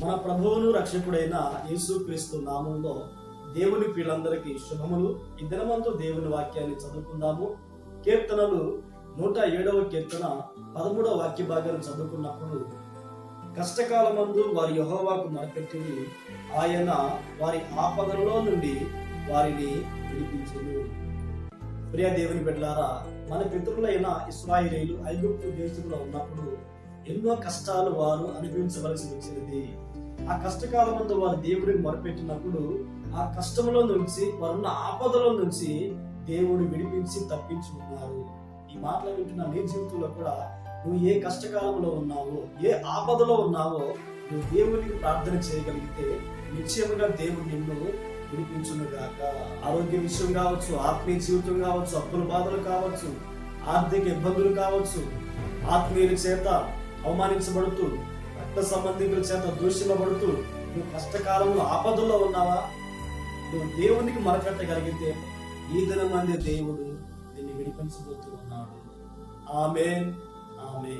మన ప్రభువును రక్షకుడైన యేసుక్రీస్తు నామంలో దేవుని పిల్లందరికీ శుభములు. ఈ దినమందు దేవుని వాక్యాన్ని చదువుకుందాము. కీర్తనలు నూట ఏడవ కీర్తన పదమూడవ వాక్య భాగాన్ని చదువుకున్నప్పుడు కష్టకాలమందు వారి యహోవాకు మొరపెట్టి ఆయన వారి ఆపదలలో నుండి వారిని విడిపించును. ప్రియ దేవుని బిడ్డలారా మన పితరులైన ఇస్రాయిలీలు ఐగుప్తు దేశంలో ఉన్నప్పుడు ఎన్నో కష్టాలు వారు అనుభవించవలసి వచ్చినది ఆ కష్టకాలమందు వారు దేవుడికి మొరపెట్టినప్పుడు ఆ కష్టంలో నుంచి వారున్న ఆపదలో నుంచి దేవుడు విడిపించి తప్పించుకున్నారు. ఈ మాటలు వింటున్న నీ జీవితంలో కూడా నువ్వు ఏ కష్టకాలంలో ఉన్నావో ఏ ఆపదలో ఉన్నావో నువ్వు దేవునికి ప్రార్థన చేయగలిగితే నిశ్చయముగా దేవుడు నిన్ను విడిపించునుగాక. ఆరోగ్య విషయం కావచ్చు ఆత్మీయ జీవితం కావచ్చు అప్పుల బాధలు కావచ్చు ఆర్థిక ఇబ్బందులు కావచ్చు ఆత్మీయుల చేత అవమానించబడుతూ రక్త సంబంధికుల చేత దూషించబడుతూ నువ్వు కష్టకాలంలో ఆపదల్లో ఉన్నావా? నువ్వు దేవునికి మొరపెట్టగలిగితే ఈ దినం అందే దేవుడు నిన్ను విడిపించబోతూ ఉన్నాడు. ఆమె ఆమె